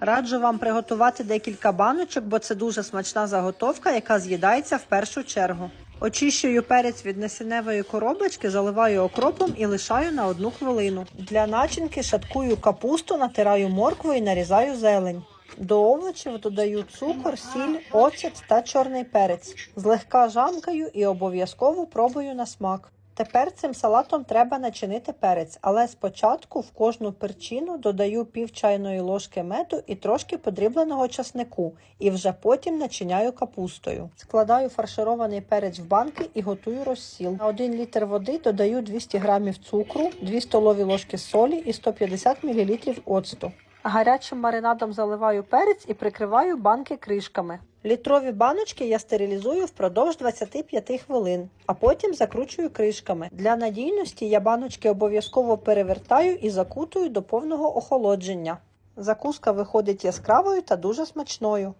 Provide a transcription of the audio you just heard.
Раджу вам приготувати декілька баночок, бо це дуже смачна заготовка, яка з'їдається в першу чергу. Очищую перець від насінневої коробочки, заливаю окропом і лишаю на одну хвилину. Для начинки шаткую капусту, натираю моркву і нарізаю зелень. До овочів додаю цукор, сіль, оцет та чорний перець. Злегка жамкаю і обов'язково пробую на смак. Тепер цим салатом треба начинити перець, але спочатку в кожну перчину додаю пів чайної ложки меду і трошки подрібленого часнику, і вже потім начиняю капустою. Складаю фарширований перець в банки і готую розсіл. На 1 літр води додаю 200 грамів цукру, 2 столові ложки солі і 150 мл оцту. Гарячим маринадом заливаю перець і прикриваю банки кришками. Літрові баночки я стерилізую впродовж 25 хвилин, а потім закручую кришками. Для надійності я баночки обов'язково перевертаю і закутую до повного охолодження. Закуска виходить яскравою та дуже смачною.